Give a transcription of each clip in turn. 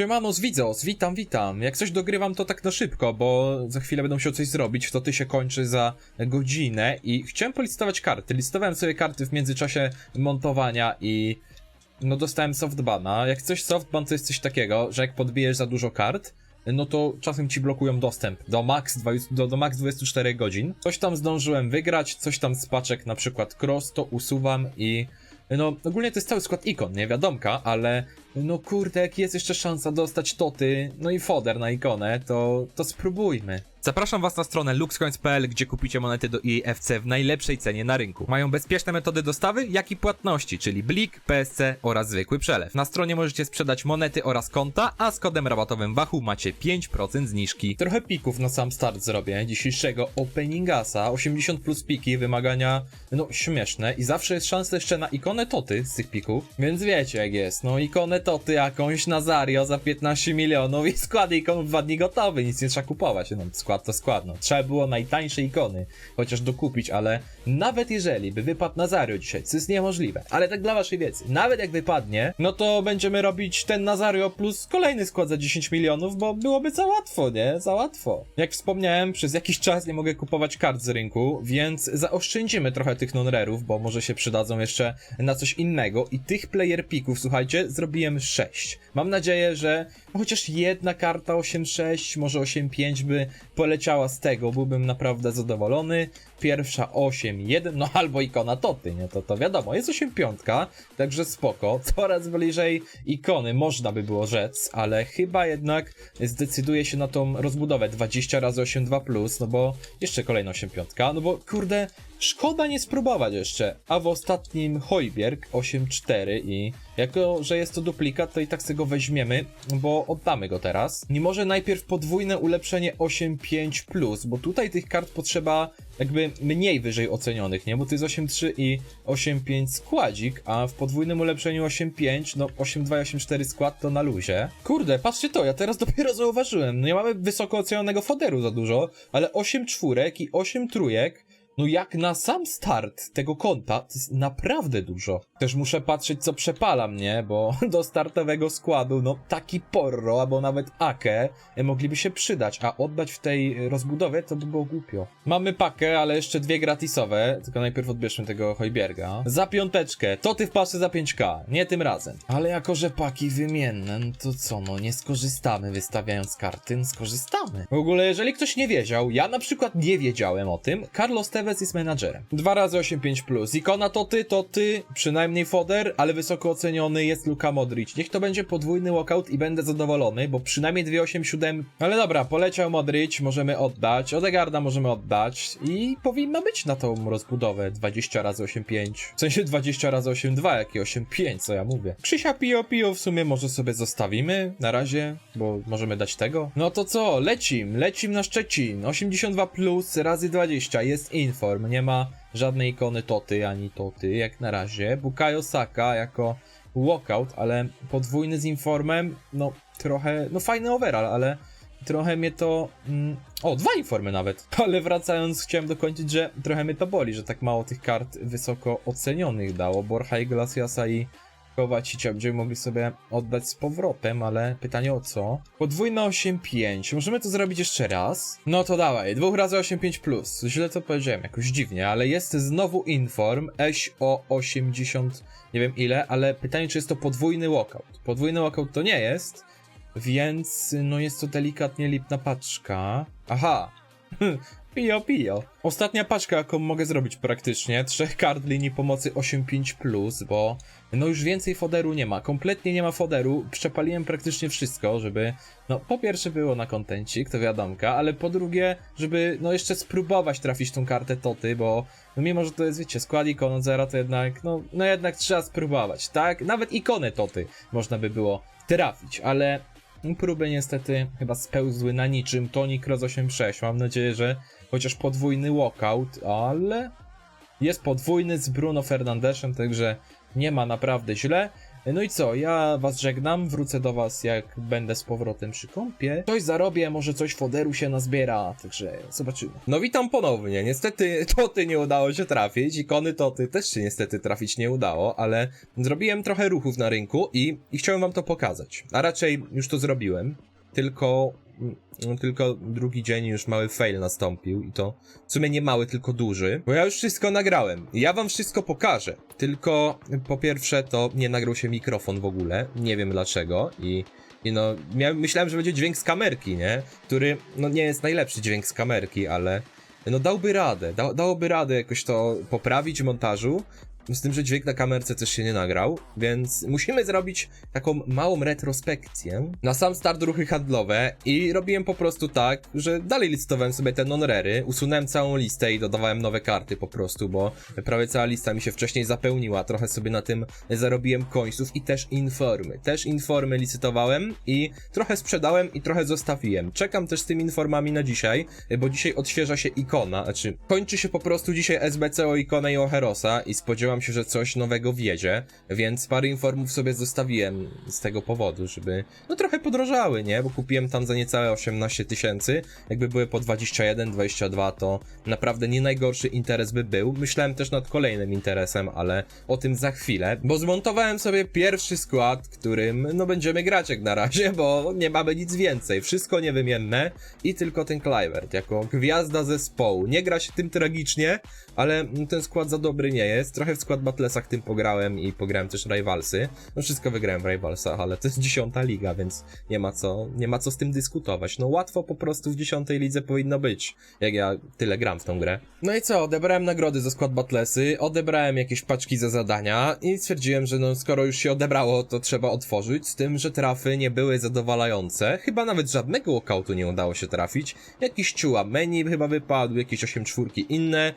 Siemano Widzos, witam, witam. Jak coś dogrywam to tak na szybko, bo za chwilę będę musiał coś zrobić, to ty się kończy za godzinę i chciałem polistować karty. Listowałem sobie karty w międzyczasie montowania i no dostałem softbana. Jak coś softban to jest coś takiego, że jak podbijesz za dużo kart, no to czasem ci blokują dostęp do max, 20, do, do max 24 godzin. Coś tam zdążyłem wygrać, coś tam z paczek, na przykład cross, to usuwam i no, ogólnie to jest cały skład ikon, nie wiadomka, ale no kurde, jak jest jeszcze szansa dostać toty, no i foder na ikonę, to, to spróbujmy. Zapraszam Was na stronę luxcoins.pl, gdzie kupicie monety do EFC w najlepszej cenie na rynku. Mają bezpieczne metody dostawy, jak i płatności, czyli blik, PSC oraz zwykły przelew. Na stronie możecie sprzedać monety oraz konta, a z kodem rabatowym WAHU macie 5% zniżki. Trochę pików na sam start zrobię dzisiejszego openingasa. 80 plus piki, wymagania no śmieszne i zawsze jest szansa jeszcze na ikonę toty z tych pików, więc wiecie jak jest. No ikonę toty jakąś Nazario za 15 milionów i skład ikon w dwa dni gotowy, nic nie trzeba kupować. No skład to skład, no. Trzeba było najtańsze ikony chociaż dokupić, ale nawet jeżeli by wypadł Nazario dzisiaj, co jest niemożliwe, ale tak dla waszej wiedzy, nawet jak wypadnie, no to będziemy robić ten Nazario plus kolejny skład za 10 milionów, bo byłoby za łatwo, nie? Za łatwo. Jak wspomniałem, przez jakiś czas nie mogę kupować kart z rynku, więc zaoszczędzimy trochę tych non-rarów, bo może się przydadzą jeszcze na coś innego i tych player pików, słuchajcie, zrobiłem 6. Mam nadzieję, że chociaż jedna karta 8.6, może 8.5 by poleciała z tego, byłbym naprawdę zadowolony. Pierwsza 8.1, no albo ikona Toty, nie? To, to wiadomo, jest 8.5, także spoko. Coraz bliżej ikony, można by było rzec, ale chyba jednak zdecyduje się na tą rozbudowę 20 razy 8.2+, no bo jeszcze kolejna 8.5, no bo kurde, szkoda nie spróbować jeszcze. A w ostatnim Hojbierg 8.4 i jako, że jest to duplikat, to i tak sobie go weźmiemy, bo oddamy go teraz. Nie może najpierw podwójne ulepszenie 8.5+, bo tutaj tych kart potrzeba jakby mniej wyżej ocenionych, nie? Bo to jest 8.3 i 8.5 składzik, a w podwójnym ulepszeniu 8.5, no 8.2 i 8.4 skład to na luzie. Kurde, patrzcie to, ja teraz dopiero zauważyłem. No nie mamy wysoko ocenionego foderu za dużo, ale 8 czwórek i 8 trójek no jak na sam start tego konta, to jest naprawdę dużo. Też muszę patrzeć, co przepala mnie, bo do startowego składu, no taki porro, albo nawet Ake mogliby się przydać, a oddać w tej rozbudowie to by było głupio. Mamy pakę, ale jeszcze dwie gratisowe, tylko najpierw odbierzmy tego Hojbierga. Za piąteczkę, to ty wpaszy za 5k, nie tym razem. Ale jako, że paki wymienne, no to co, no nie skorzystamy wystawiając karty, no skorzystamy. W ogóle, jeżeli ktoś nie wiedział, ja na przykład nie wiedziałem o tym, Carlos Tevez jest menadżerem. Dwa razy 8-5 plus. Ikona to ty, to ty, przynajmniej foder, ale wysoko oceniony jest Luka Modric. Niech to będzie podwójny walkout i będę zadowolony, bo przynajmniej 2-8-7. Ale dobra, poleciał Modric, możemy oddać. Odegarda możemy oddać i powinno być na tą rozbudowę 20 razy 8-5. W sensie 20 razy 8-2, jak i 8-5, co ja mówię. Krzysia Pio Pio w sumie może sobie zostawimy na razie, bo możemy dać tego. No to co, lecim, lecim na Szczecin. 82 plus razy 20 jest inform, nie ma żadnej ikony Toty ani Toty jak na razie. Bukayo Saka jako walkout, ale podwójny z informem, no trochę, no fajny overall, ale trochę mnie to... Mm, o, dwa informy nawet. Ale wracając, chciałem dokończyć, że trochę mnie to boli, że tak mało tych kart wysoko ocenionych dało. Borja Iglesiasa i Kowacicia będziemy mogli sobie oddać z powrotem, ale pytanie o co? Podwójne 8-5. Możemy to zrobić jeszcze raz? No to dawaj, dwóch razy 8-5 plus. Źle to powiedziałem, jakoś dziwnie, ale jest znowu inform, eś o 80, nie wiem ile, ale pytanie czy jest to podwójny walkout. Podwójny walkout to nie jest, więc no jest to delikatnie lipna paczka. Aha, Pio, pio. Ostatnia paczka, jaką mogę zrobić praktycznie. Trzech kart linii pomocy 8-5+, bo no już więcej foderu nie ma. Kompletnie nie ma foderu. Przepaliłem praktycznie wszystko, żeby no po pierwsze było na kontencik, to wiadomka, ale po drugie, żeby no jeszcze spróbować trafić tą kartę Toty, bo no mimo, że to jest, wiecie, skład ikon od zera, to jednak, no, no jednak trzeba spróbować, tak? Nawet ikonę Toty można by było trafić, ale próby niestety chyba spełzły na niczym. Toni Kroos 8-6. Mam nadzieję, że chociaż podwójny walkout, ale jest podwójny z Bruno Fernandeszem, także nie ma naprawdę źle. No i co, ja was żegnam, wrócę do was jak będę z powrotem przy kąpie. Coś zarobię, może coś foderu się nazbiera, także zobaczymy. No witam ponownie, niestety toty nie udało się trafić, ikony toty też się niestety trafić nie udało, ale zrobiłem trochę ruchów na rynku i, i chciałem wam to pokazać. A raczej już to zrobiłem, tylko... mm, Tylko drugi dzień już mały fail nastąpił i to w sumie nie mały, tylko duży, bo ja już wszystko nagrałem. Ja wam wszystko pokażę. Tylko po pierwsze to nie nagrał się mikrofon w ogóle, nie wiem dlaczego i i no, myślałem, że będzie dźwięk z kamerki, nie? Który, no nie jest najlepszy dźwięk z kamerki, ale no dałby radę, da, dałoby radę jakoś to poprawić w montażu. Z tym, że dźwięk na kamerce też się nie nagrał, więc musimy zrobić taką małą retrospekcję na sam start ruchy handlowe i robiłem po prostu tak, że dalej listowałem sobie te non-rery, usunąłem całą listę i dodawałem nowe karty po prostu, bo prawie cała lista mi się wcześniej zapełniła, trochę sobie na tym zarobiłem końców i też informy. Też informy licytowałem i trochę sprzedałem i trochę zostawiłem. Czekam też z tymi informami na dzisiaj, bo dzisiaj odświeża się ikona, znaczy kończy się po prostu dzisiaj SBC o ikonę i o Herosa i spodziewam się, że coś nowego wjedzie, więc parę informów sobie zostawiłem z tego powodu, żeby no trochę podrożały, nie? Bo kupiłem tam za niecałe 18 tysięcy, jakby były po 21, 22 to naprawdę nie najgorszy interes by był. Myślałem też nad kolejnym interesem, ale o tym za chwilę, bo zmontowałem sobie pierwszy skład, którym no będziemy grać jak na razie, bo nie mamy nic więcej. Wszystko niewymienne i tylko ten Clivert jako gwiazda zespołu. Nie gra się tym tragicznie, ale ten skład za dobry nie jest. Trochę w skład Battlesach tym pograłem i pograłem też Rivalsy. No wszystko wygrałem w Rivalsach, ale to jest dziesiąta liga, więc nie ma co, nie ma co z tym dyskutować. No łatwo po prostu w dziesiątej lidze powinno być, jak ja tyle gram w tą grę. No i co, odebrałem nagrody za skład Battlesy, odebrałem jakieś paczki za zadania i stwierdziłem, że no skoro już się odebrało, to trzeba otworzyć, z tym, że trafy nie były zadowalające. Chyba nawet żadnego walkoutu nie udało się trafić. Jakiś ciuła menu chyba wypadł, jakieś 8 czwórki inne.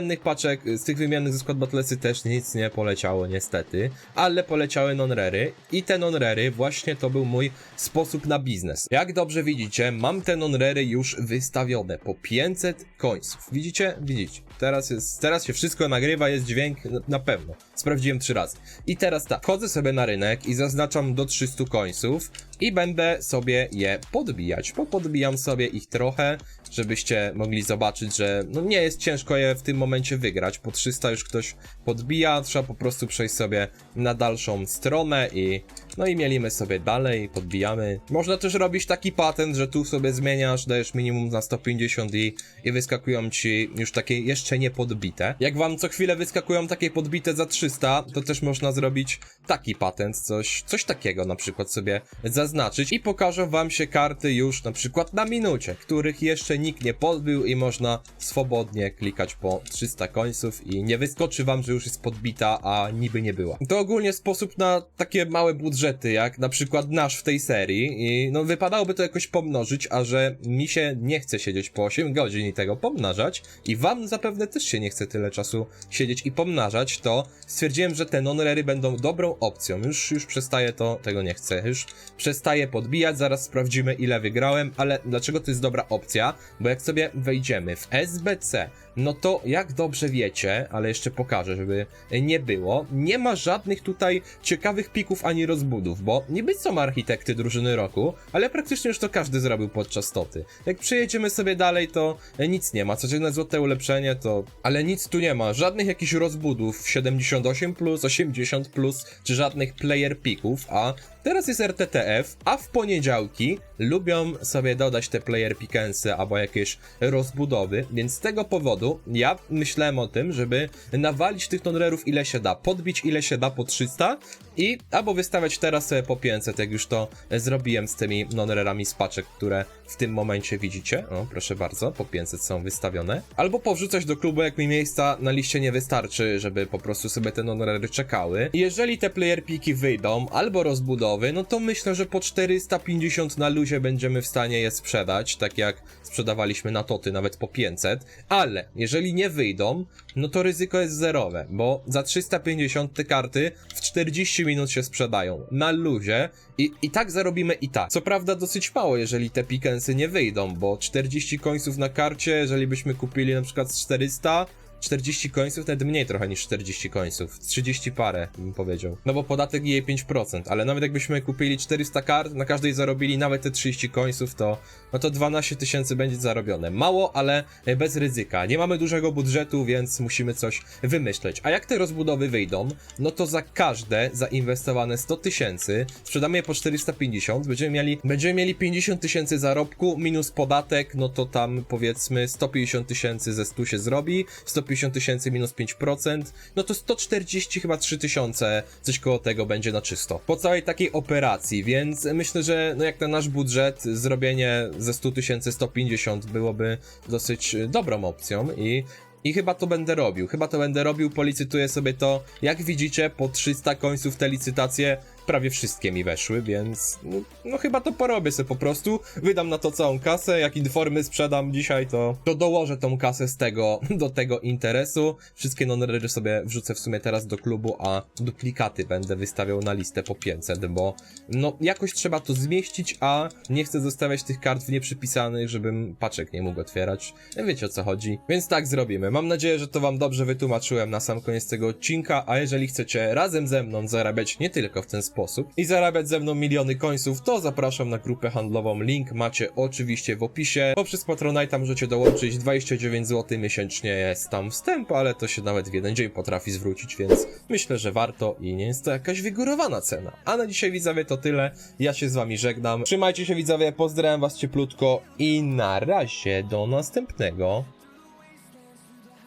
Wymiennych paczek, z tych wymiennych ze skład Battlesy też nic nie poleciało niestety, ale poleciały non-rery i te non-rery właśnie to był mój sposób na biznes. Jak dobrze widzicie, mam te non-rery już wystawione po 500 końców. Widzicie? Widzicie. Teraz jest, teraz się wszystko nagrywa, jest dźwięk na, pewno. Sprawdziłem trzy razy. I teraz tak, wchodzę sobie na rynek i zaznaczam do 300 końców i będę sobie je podbijać. Popodbijam sobie ich trochę, żebyście mogli zobaczyć, że no nie jest ciężko je w tym momencie wygrać. Po 300 już ktoś podbija, trzeba po prostu przejść sobie na dalszą stronę i no i mielimy sobie dalej, podbijamy. Można też robić taki patent, że tu sobie zmieniasz, dajesz minimum na 150 i, i wyskakują ci już takie jeszcze nie podbite. Jak wam co chwilę wyskakują takie podbite za 300, to też można zrobić taki patent, coś, coś takiego na przykład sobie zaznaczyć i pokażą wam się karty już na przykład na minucie, których jeszcze nikt nie podbił i można swobodnie klikać po 300 końców i nie wyskoczy wam, że już jest podbita, a niby nie była. To ogólnie sposób na takie małe budżety, jak na przykład nasz w tej serii i no wypadałoby to jakoś pomnożyć, a że mi się nie chce siedzieć po 8 godzin i tego pomnażać i wam zapewne też się nie chce tyle czasu siedzieć i pomnażać, to stwierdziłem, że te non-rery będą dobrą opcją. Już, już przestaję to, tego nie chcę, już przestaję podbijać, zaraz sprawdzimy ile wygrałem, ale dlaczego to jest dobra opcja? Bo jak sobie wejdziemy w SBC, no to jak dobrze wiecie, ale jeszcze pokażę, żeby nie było, nie ma żadnych tutaj ciekawych pików ani rozbudów, bo niby są architekty drużyny roku, ale praktycznie już to każdy zrobił podczas toty. Jak przejedziemy sobie dalej, to nic nie ma, codzienne złote ulepszenie to, ale nic tu nie ma, żadnych jakichś rozbudów 78+, plus, 80+, plus, czy żadnych player pików, a Teraz jest RTTF, a w poniedziałki lubią sobie dodać te player pickensy albo jakieś rozbudowy, więc z tego powodu ja myślałem o tym, żeby nawalić tych non-rerów ile się da, podbić ile się da po 300 i albo wystawiać teraz sobie po 500, jak już to zrobiłem z tymi non-rerami z paczek, które w tym momencie widzicie. O, proszę bardzo, po 500 są wystawione. Albo powrzucać do klubu, jak mi miejsca na liście nie wystarczy, żeby po prostu sobie te non-rery czekały. Jeżeli te player piki wyjdą, albo rozbudowy, no to myślę, że po 450 na luzie będziemy w stanie je sprzedać, tak jak sprzedawaliśmy na toty nawet po 500, ale jeżeli nie wyjdą, no to ryzyko jest zerowe, bo za 350 te karty w 40 minut się sprzedają na luzie i, i tak zarobimy i tak. Co prawda dosyć mało, jeżeli te pikensy nie wyjdą, bo 40 końców na karcie, jeżeli byśmy kupili na przykład z 400, 40 końców, nawet mniej trochę niż 40 końców. 30 parę, bym powiedział. No bo podatek je 5%, ale nawet jakbyśmy kupili 400 kart, na każdej zarobili nawet te 30 końców, to no to 12 tysięcy będzie zarobione. Mało, ale e, bez ryzyka. Nie mamy dużego budżetu, więc musimy coś wymyśleć. A jak te rozbudowy wyjdą, no to za każde zainwestowane 100 tysięcy sprzedamy je po 450, będziemy mieli, będziemy mieli 50 tysięcy zarobku minus podatek, no to tam powiedzmy 150 tysięcy ze 100 się zrobi, 150 tysięcy minus 5%, no to 140 chyba 3 tysiące, coś koło tego będzie na czysto. Po całej takiej operacji, więc myślę, że no jak na nasz budżet, zrobienie ze 100 tysięcy 150 byłoby dosyć y, dobrą opcją i i chyba to będę robił. Chyba to będę robił, policytuję sobie to. Jak widzicie, po 300 końców te licytacje prawie wszystkie mi weszły, więc no, no chyba to porobię sobie po prostu. Wydam na to całą kasę, jak informy sprzedam dzisiaj, to, to dołożę tą kasę z tego do tego interesu. Wszystkie non sobie wrzucę w sumie teraz do klubu, a duplikaty będę wystawiał na listę po 500, bo no jakoś trzeba to zmieścić, a nie chcę zostawiać tych kart w nieprzypisanych, żebym paczek nie mógł otwierać. Wiecie o co chodzi. Więc tak zrobimy. Mam nadzieję, że to wam dobrze wytłumaczyłem na sam koniec tego odcinka, a jeżeli chcecie razem ze mną zarabiać nie tylko w ten sposób i zarabiać ze mną miliony końców, to zapraszam na grupę handlową. Link macie oczywiście w opisie. Poprzez Patronite możecie dołączyć 29 zł miesięcznie jest tam wstęp, ale to się nawet w jeden dzień potrafi zwrócić, więc myślę, że warto i nie jest to jakaś wygórowana cena. A na dzisiaj widzowie to tyle. Ja się z wami żegnam. Trzymajcie się widzowie, pozdrawiam was cieplutko i na razie do następnego.